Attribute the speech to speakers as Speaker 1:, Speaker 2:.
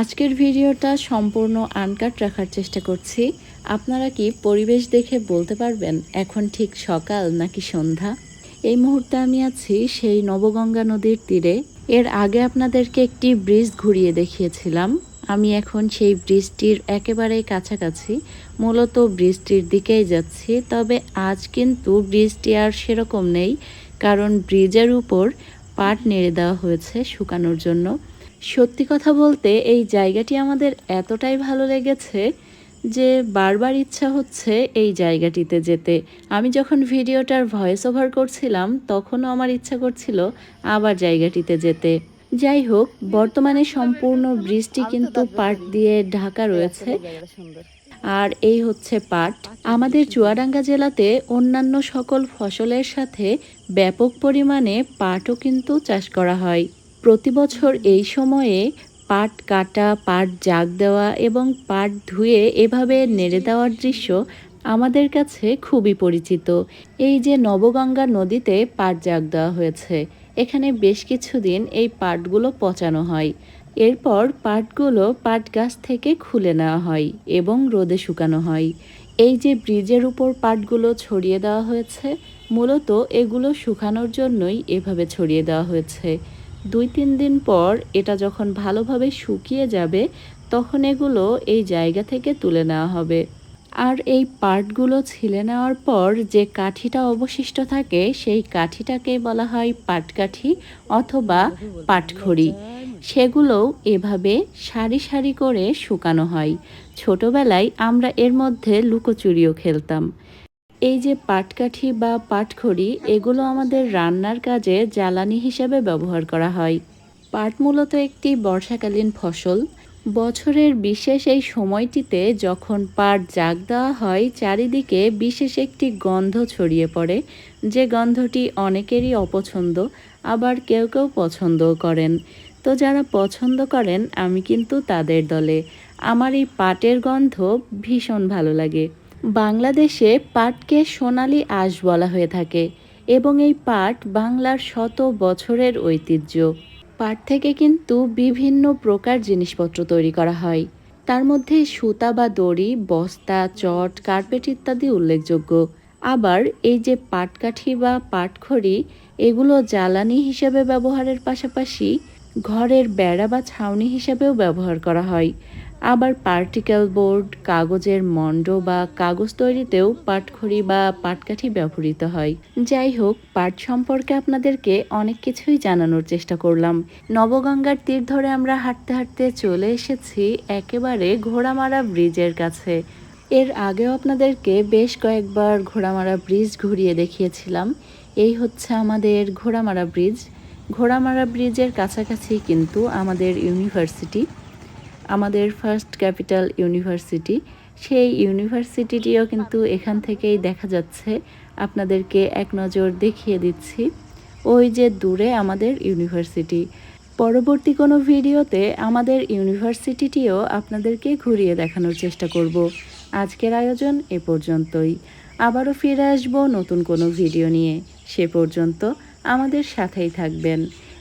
Speaker 1: আজকের ভিডিওটা সম্পূর্ণ আনকাট রাখার চেষ্টা করছি। আপনারা কি পরিবেশ দেখে বলতে পারবেন এখন ঠিক সকাল নাকি সন্ধ্যা? এই মুহূর্তে আমি আছি সেই নবগঙ্গা নদীর তীরে। এর আগে আপনাদেরকে একটি ব্রিজ ঘুরিয়ে দেখিয়েছিলাম। আমি এখন সেই ব্রিজটির একেবারেই কাছাকাছি। মূলত ব্রিজটির দিকেই যাচ্ছি, তবে আজ কিন্তু ব্রিজটি আর সেরকম নেই, কারণ ব্রিজের উপর পাট নেড়ে দেওয়া হয়েছে শুকানোর জন্য। সত্যি কথা বলতে এই জায়গাটি আমাদের এতটাই ভালো লেগেছে যে বারবার ইচ্ছা হচ্ছে এই জায়গাটিতে যেতে। আমি যখন ভিডিওটার ভয়েস ওভার করছিলাম তখনও আমার ইচ্ছা করছিল আবার জায়গাটিতে যেতে। যাই হোক বর্তমানে সম্পূর্ণ বৃষ্টি কিন্তু পাট দিয়ে ঢাকা রয়েছে। আর এই হচ্ছে পাট। আমাদের চুয়াডাঙ্গা জেলাতে অন্যান্য সকল ফসলের সাথে ব্যাপক পরিমাণে পাটও কিন্তু চাষ করা হয়। প্রতি বছর এই সময়ে পাট কাটা, পাট জাগ দেওয়া এবং পাট ধুয়ে এভাবে নেড়ে দেওয়ার দৃশ্য আমাদের কাছে খুবই পরিচিত। এই যে নবগঙ্গা নদীতে পাট জাগ দেওয়া হয়েছে, এখানে বেশ কিছুদিন এই পাটগুলো পচানো হয়। এরপর পাটগুলো পাট গাছ থেকে খুলে নেওয়া হয় এবং রোদে শুকানো হয়। এই যে ব্রিজের উপর পাটগুলো ছড়িয়ে দেওয়া হয়েছে, মূলত এগুলো শুকানোর জন্যই এভাবে ছড়িয়ে দেওয়া হয়েছে। দুই তিন দিন পর এটা যখন ভালোভাবে শুকিয়ে যাবে, তখন এগুলো এই জায়গা থেকে তুলে নেওয়া হবে। আর এই পার্টগুলো ছিলে নেওয়ার পর যে কাঠিটা অবশিষ্ট থাকে, সেই কাঠিটাকে বলা হয় পাটকাঠি অথবা পাটখড়ি। সেগুলোও এভাবে সারি সারি করে শুকানো হয়। ছোটবেলায় আমরা এর মধ্যে লুকোচুরিও খেলতাম। এই যে পাটকাঠি বা পাটখড়ি, এগুলো আমাদের রান্নার কাজে জ্বালানি হিসেবে ব্যবহার করা হয়। পাট মূলত একটি বর্ষাকালীন ফসল। বছরের বিশেষ এই সময়টিতে যখন পাট জাগ দেওয়া হয়, চারিদিকে বিশেষ একটি গন্ধ ছড়িয়ে পড়ে। যে গন্ধটি অনেকেরই অপছন্দ, আবার কেউ কেউ পছন্দও করেন। তো যারা পছন্দ করেন, আমি কিন্তু তাদের দলে। আমার এই পাটের গন্ধ ভীষণ ভালো লাগে। বাংলাদেশে পাটকে সোনালি আঁশ বলা হয়ে থাকে এবং এই পাট বাংলার শত বছরের ঐতিহ্য। পাট থেকে কিন্তু বিভিন্ন প্রকার জিনিসপত্র তৈরি করা হয়। তার মধ্যে সুতা বা দড়ি, বস্তা, চট, কার্পেট ইত্যাদি উল্লেখযোগ্য। আবার এই যে পাটকাঠি বা পাটখড়ি, এগুলো জ্বালানি হিসেবে ব্যবহারের পাশাপাশি ঘরের বেড়া বা ছাউনি হিসেবেও ব্যবহার করা হয়। আবার পার্টিকেল বোর্ড কাগজের মণ্ড বা কাগজ তৈরিতেও পাটখড়ি বা পাটকাঠি ব্যবহৃত হয়। যাই হোক, পাট সম্পর্কে আপনাদেরকে অনেক কিছুই জানানোর চেষ্টা করলাম। নবগঙ্গার তীর ধরে আমরা হাঁটতে হাঁটতে চলে এসেছি একেবারে ঘোড়ামারা ব্রিজের কাছে। এর আগেও আপনাদেরকে বেশ কয়েকবার ঘোড়ামারা ব্রিজ ঘুরিয়ে দেখিয়েছিলাম। এই হচ্ছে আমাদের ঘোড়ামারা ব্রিজ। ঘোড়ামারা ব্রিজের কাছাকাছি কিন্তু আমাদের ইউনিভার্সিটি। আমাদের ফার্স্ট ক্যাপিটাল ইউনিভার্সিটি সেই ইউনিভার্সিটিটিও কিন্তু এখান থেকেই দেখা যাচ্ছে। আপনাদেরকে এক নজর দেখিয়ে দিচ্ছি। ওই যে দূরে আমাদের ইউনিভার্সিটি পরবর্তী কোনো ভিডিওতে আমাদের ইউনিভার্সিটিটিও আপনাদেরকে ঘুরিয়ে দেখানোর চেষ্টা করব। আজকের আয়োজন এ পর্যন্তই। আবারও ফিরে আসব নতুন কোনো ভিডিও নিয়ে। সে পর্যন্ত আমাদের সাথেই থাকবেন।